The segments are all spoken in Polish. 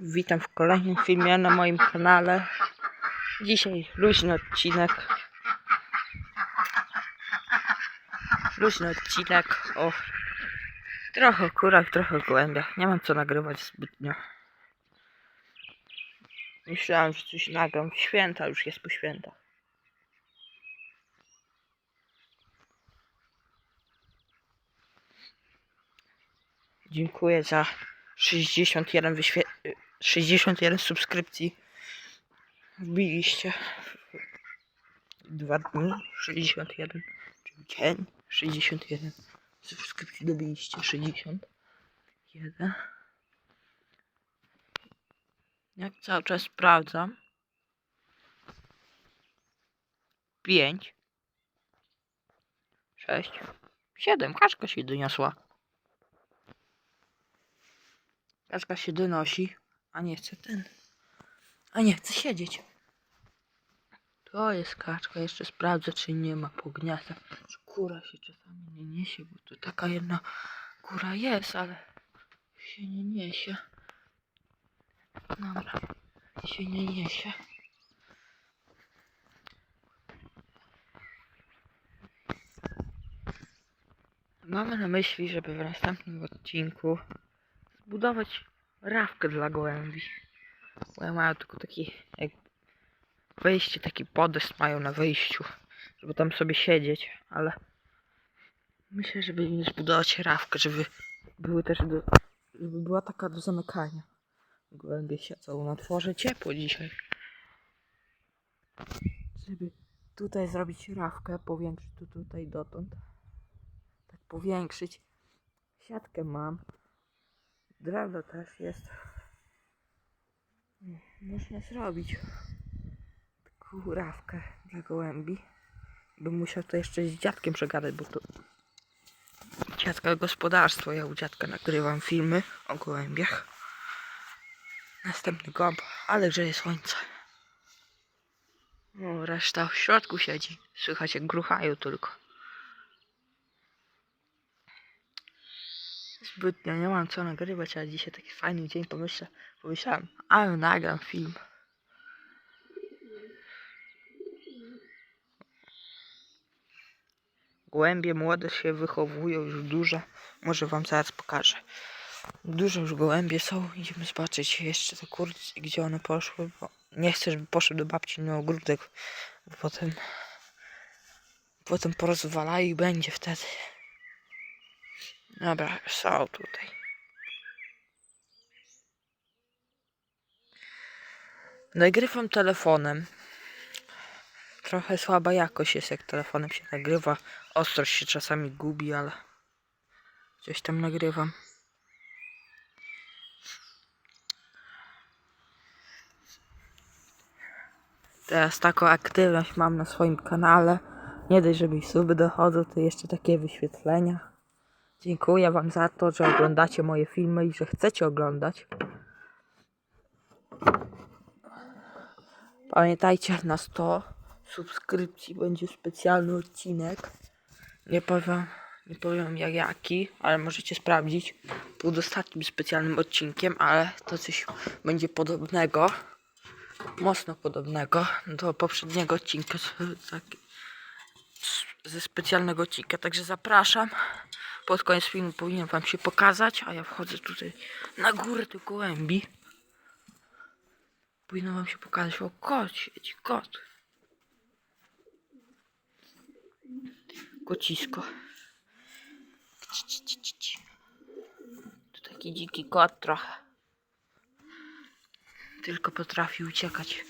Witam w kolejnym filmie na moim kanale. Dzisiaj luźny odcinek. Luźny odcinek o trochę kurach, trochę gołębiach. Nie mam co nagrywać zbytnio. Myślałem, że coś nagram. Święta już jest po świętach. Dziękuję za 61 wyświe... 61 subskrypcji. Wbiliście. Dwa dni 61. Czyli dzień 61. Subskrypcji dobiliście 61. Jak cały czas sprawdzam. 5 6 7 Kaczka się doniosła. Kaczka się donosi, a nie chce ten. A nie chce siedzieć. To jest kaczka. Jeszcze sprawdzę, czy nie ma pogniata. Kura się czasami nie niesie, bo tu taka jedna kura jest, ale się nie niesie. Dobra, się nie niesie. Mamy na myśli, żeby w następnym odcinku zbudować rawkę dla gołębi. Bo mają tylko taki jak wejście, taki podest mają na wejściu, żeby tam sobie siedzieć, ale myślę, żeby im zbudować rawkę, żeby były też do, żeby była taka do zamykania. Gołębie siedzą na dworze ciepło dzisiaj. Żeby tutaj zrobić rawkę, powiększyć to tutaj dotąd. Tak powiększyć. Siatkę mam. Drewno też jest. Można zrobić taką rawkę dla gołębi. Bym musiał to jeszcze z dziadkiem przegadać, bo to dziadka gospodarstwo. Ja u dziadka nagrywam filmy o gołębiach. Następny gołąb, ale grzeje słońce. No, reszta w środku siedzi. Słychać jak gruchają tylko. Zbytnio nie mam co nagrywać, ale dzisiaj taki fajny dzień pomyślę, pomyślałem, a nagram film. Gołębie młode się wychowują, już duże. Może wam zaraz pokażę. Duże już gołębie są. Idziemy zobaczyć jeszcze te kurki, gdzie one poszły, bo nie chcę, żeby poszły do babci na ogródek. Potem, potem porozwalają i będzie wtedy. Dobra, są tutaj. Nagrywam telefonem. Trochę słaba jakość jest, jak telefonem się nagrywa. Ostrość się czasami gubi, ale coś tam nagrywam. Teraz taką aktywność mam na swoim kanale. Nie dość, że mi suby dochodzą, to jeszcze takie wyświetlenia. Dziękuję Wam za to, że oglądacie moje filmy i że chcecie oglądać. Pamiętajcie, na 100 subskrypcji będzie specjalny odcinek. Nie powiem, nie powiem jak jaki, ale możecie sprawdzić. Pod ostatnim specjalnym odcinkiem, ale to coś będzie podobnego. Mocno podobnego do poprzedniego odcinka. Ze specjalnego odcinka. Także zapraszam. Pod koniec filmu powinien wam się pokazać, a ja wchodzę tutaj na górę tych gołębi. Powinno wam się pokazać, o kot siedzi, kot. Kocisko. Ci, ci, ci, ci, ci. To taki dziki kot trochę. Tylko potrafi uciekać.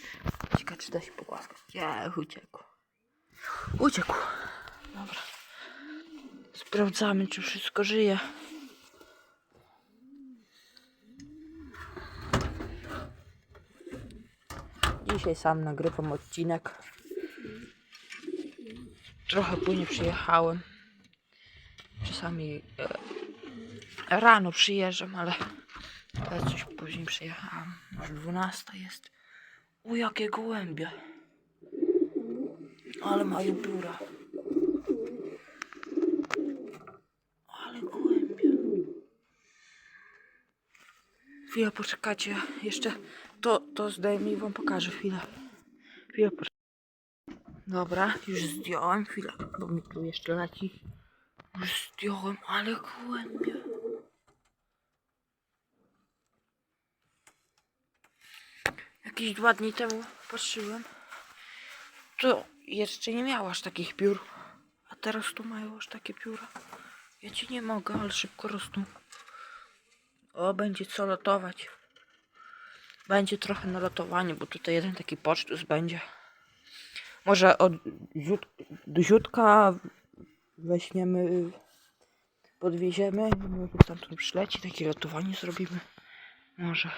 Ciekawe czy da się pogłaskać. Nie, uciekł. Uciekł. Dobra. Sprawdzamy, czy wszystko żyje. Dzisiaj sam nagrywam odcinek. Trochę później przyjechałem. Czasami e, rano przyjeżdżam, ale teraz coś później przyjechałem. Już 12 jest. U jakie gołębie. Ale mają pióra. Chwilę poczekajcie. Jeszcze to, to zdejmę i wam pokażę chwilę. Chwilę. Dobra, już zdjąłem chwilę, bo mi tu jeszcze leci. Już zdjąłem, ale głębie. Jakieś dwa dni temu patrzyłem. To jeszcze nie miała aż takich piór. A teraz tu mają aż takie pióra. Ja ci nie mogę, ale szybko rosną. O, będzie co lotować. Będzie trochę na lotowanie, bo tutaj jeden taki pocztus będzie. Może od ziut, weźmiemy, podwieziemy, może tam tu przyleci, takie lotowanie zrobimy. Może.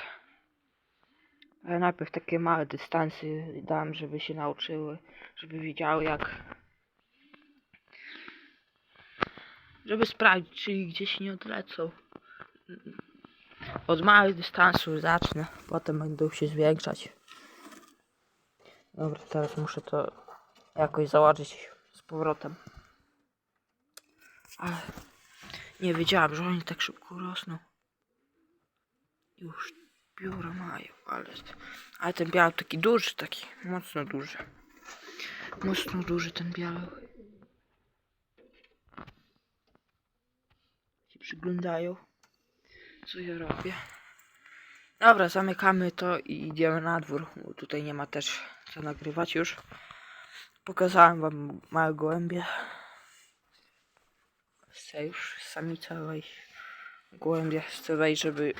Ale najpierw takie małe dystansy dam, żeby się nauczyły, żeby wiedziały jak... Żeby sprawdzić, czy gdzieś nie odlecą. Od małych dystansów zacznę, potem będą się zwiększać. Dobra, teraz muszę to jakoś założyć z powrotem. Ale nie wiedziałam, że oni tak szybko rosną. Już pióra mają, ale, ale ten biały taki duży, taki mocno duży. Mocno duży ten biały. Się przyglądają, co ja robię. Dobra, zamykamy to i idziemy na dwór, tutaj nie ma też co nagrywać już. Pokazałem wam małe gołębie. Chcę już samica wejść. Gołębie chcę wejść, żeby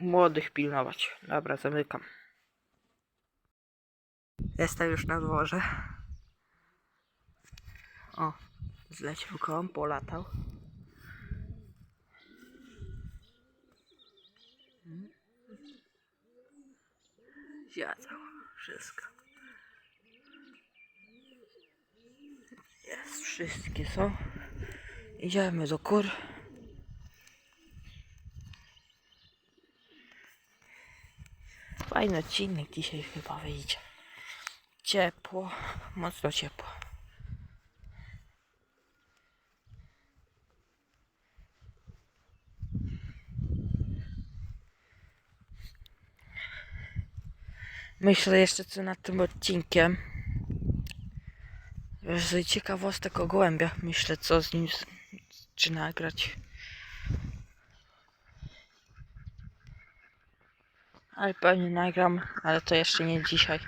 młodych pilnować. Dobra, zamykam. Jestem już na dworze. O, zleciał kołem, polatał. Zjadzał wszystko. Jest, wszystkie są. Idziemy do kur. Fajny odcinek dzisiaj chyba wyjdzie. Ciepło, mocno ciepło. Myślę jeszcze co nad tym odcinkiem. Z ciekawostek o gołębiach. Myślę co z nim, czy nagrać. Ale pewnie nagram, ale to jeszcze nie dzisiaj.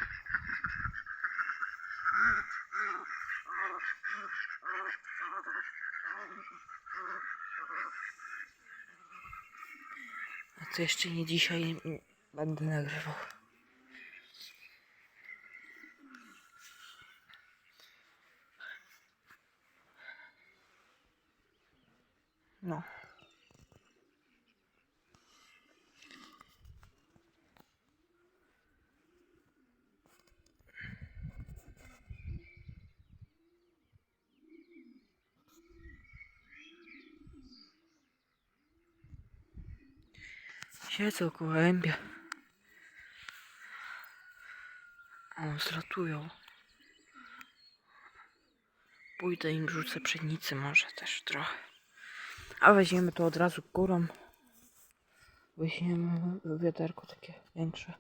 A to jeszcze nie dzisiaj będę nagrywał. No. Siedzą gołębie. O, zlatują. Pójdę im rzucę pszenicy może też trochę. A weźmiemy to od razu górą. Weźmiemy wiaderko takie większe.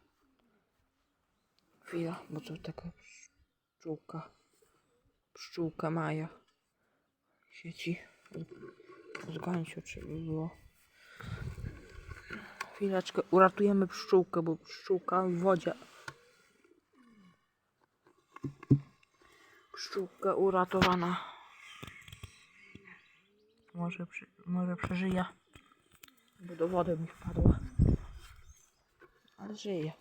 Chwila, bo to taka pszczółka. Pszczółka Maja. Sieci. Zgańcie, czy by było. Chwileczkę, uratujemy pszczółkę, bo pszczółka w wodzie. Pszczółka uratowana. Może, przy, może przeżyje. Bo do wody mi wpadła. Ale żyje.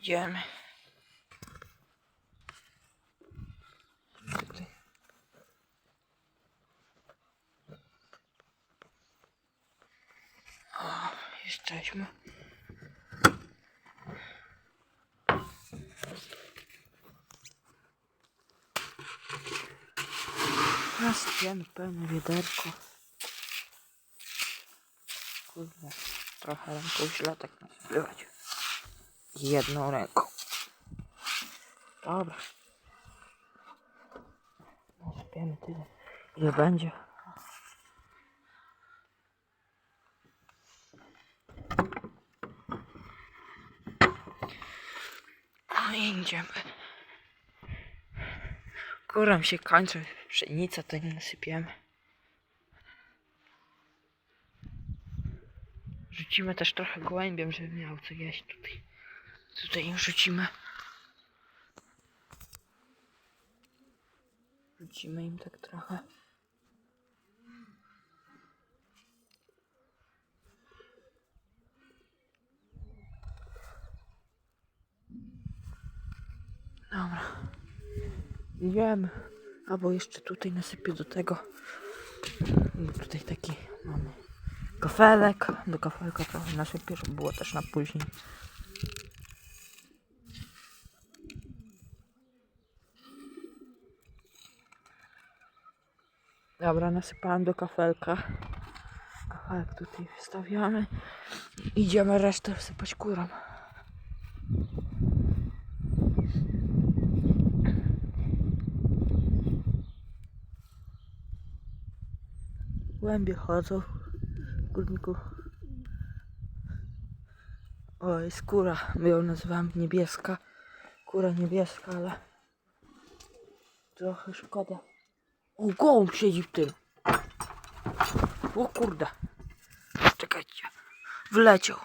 Idziemy. Jesteśmy. Raz pijemy pełne wiaderko. Kurde, trochę ręką źle tak nazywać. Jedną ręką. Dobra. nasypiemy tyle, ile będzie. No i Kuram się kończy, pszenica to nie nasypiemy. Rzucimy też trochę gołębiem, żeby miał co jeść tutaj. Tutaj im rzucimy. Rzucimy im tak trochę. Dobra. Idziemy. Albo jeszcze tutaj nasypię do tego. Bo tutaj taki mamy kafelek. Do kafelka trochę nasypię, żeby było też na później. Dobra, nasypałem do kafelka. Kafelek tutaj wstawiamy. Idziemy resztę wsypać kurom. Głębie chodzą w górniku. O, jest kura. My ją nazywamy niebieska. Kura niebieska, ale trochę szkoda. O, gołąb siedzi w tym. O kurde. Czekajcie. Wleciał.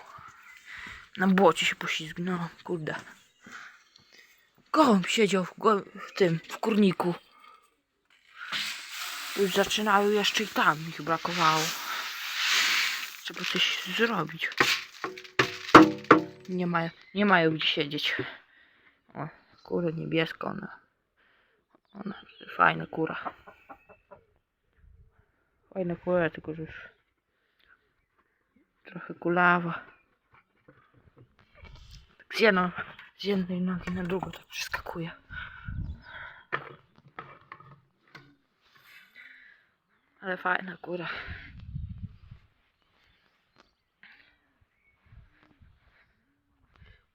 Na błocie się poślizgnął. Kurde. Gołąb siedział w, w tym, w kurniku. Już zaczynają jeszcze i tam ich brakowało. Trzeba coś zrobić. Nie, mają, nie mają gdzie siedzieć. O, kura niebieska ona. Ona, fajna kura. Fajna kura, tylko że już trochę kulawa. Z, jednej nogi na drugą tak przeskakuje. Ale fajna kura.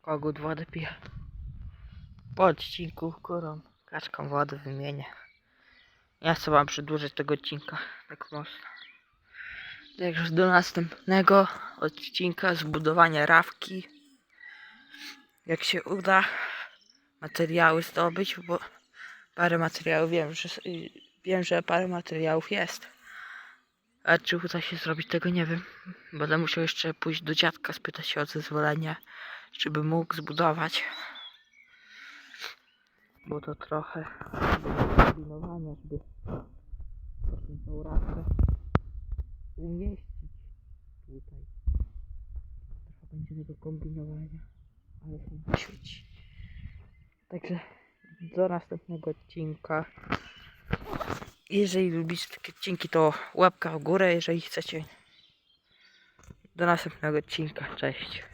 Kogut wodę pije. Po odcinku kurą kaczką wodę wymienię. Ja chcę wam przedłużyć tego odcinka tak mocno. Także do następnego odcinka zbudowania rawki. Jak się uda materiały zdobyć, bo parę materiałów wiem, że y, wiem, że parę materiałów jest. A czy uda się zrobić tego nie wiem. Będę musiał jeszcze pójść do dziadka spytać się o zezwolenie, żeby mógł zbudować. Bo to trochę kombinowania, żeby tą rawkę umieścić tutaj. Trochę będzie tego kombinowania, ale to świeci. Także do następnego odcinka. Jeżeli lubicie takie odcinki, to łapka w górę, jeżeli chcecie. Do następnego odcinka. Cześć.